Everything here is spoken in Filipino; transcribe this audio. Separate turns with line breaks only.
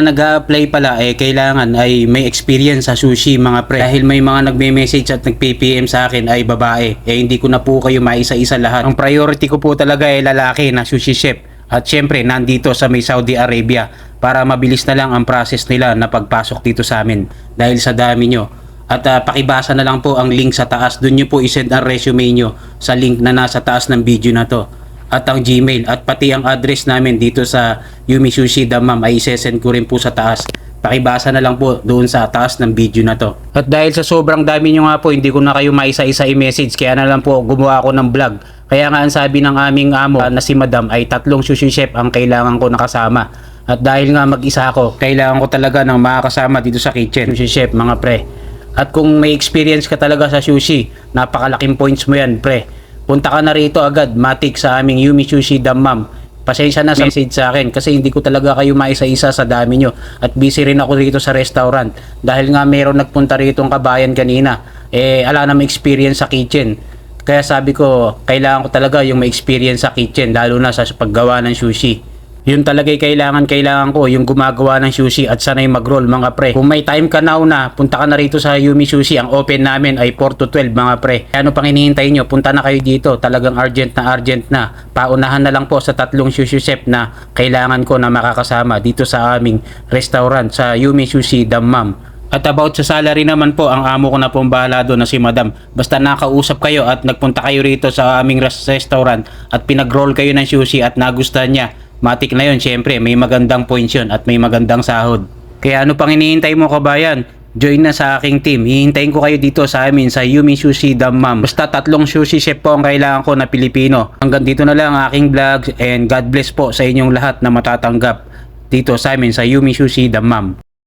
mga nag apply pala eh kailangan ay may experience sa sushi mga pre. Dahil may mga nagme-message at nag-PPM sa akin ay babae. Eh hindi ko na po kayo maisa-isa lahat. Ang priority ko po talaga ay lalaki na sushi chef. At syempre nandito sa may Saudi Arabia para mabilis na lang ang process nila na pagpasok dito sa amin dahil sa dami nyo. At ah, pakibasa na lang po ang link sa taas. Doon nyo po isend ang resume nyo sa link na nasa taas ng video na to. At ang Gmail at pati ang address namin dito sa Yumi Sushi Damam ay isesend ko rin po sa taas. Pakibasa na lang po doon sa taas ng video na to. At dahil sa sobrang dami nyo nga po, hindi ko na kayo maisa-isa i-message. Kaya na lang po gumawa ako ng vlog. Kaya nga ang sabi ng aming amo ah, na si Madam ay tatlong sushi chef ang kailangan ko nakasama. At dahil nga mag-isa ako, kailangan ko talaga ng makakasama dito sa kitchen. Sushi chef, mga pre. At kung may experience ka talaga sa sushi, napakalaking points mo yan, pre. Punta ka na rito agad, matik sa aming Yumi Sushi Dammam. Pasensya na sa message sa akin kasi hindi ko talaga kayo maisa-isa sa dami nyo. At busy rin ako dito sa restaurant. Dahil nga meron nagpunta rito ang kabayan kanina. Eh, ala na may experience sa kitchen. Kaya sabi ko, kailangan ko talaga yung may experience sa kitchen, lalo na sa paggawa ng sushi. Yun talaga'y kailangan, kailangan ko, yung gumagawa ng sushi at sanay mag-roll mga pre. Kung may time ka now na, punta ka na rito sa Yumi Sushi. Ang open namin ay 4 to 12 mga pre. Ano pang hinihintay nyo? Punta na kayo dito. Talagang urgent na urgent na. Paunahan na lang po sa tatlong sushi chef na kailangan ko na makakasama dito sa aming restaurant sa Yumi Sushi Dammam. At about sa salary naman po, ang amo ko na pong bahala doon na si Madam. Basta nakausap kayo at nagpunta kayo rito sa aming res- restaurant at pinag-roll kayo ng sushi at nagustuhan niya. Matik na yun, syempre, may magandang points yun at may magandang sahod. Kaya ano pang hinihintay mo kabayan? Join na sa aking team. Hihintayin ko kayo dito sa amin sa Yumi Sushi Dammam. Basta tatlong sushi chef po ang kailangan ko na Pilipino. Hanggang dito na lang ang aking vlog and God bless po sa inyong lahat na matatanggap dito sa amin sa Yumi Sushi Dammam.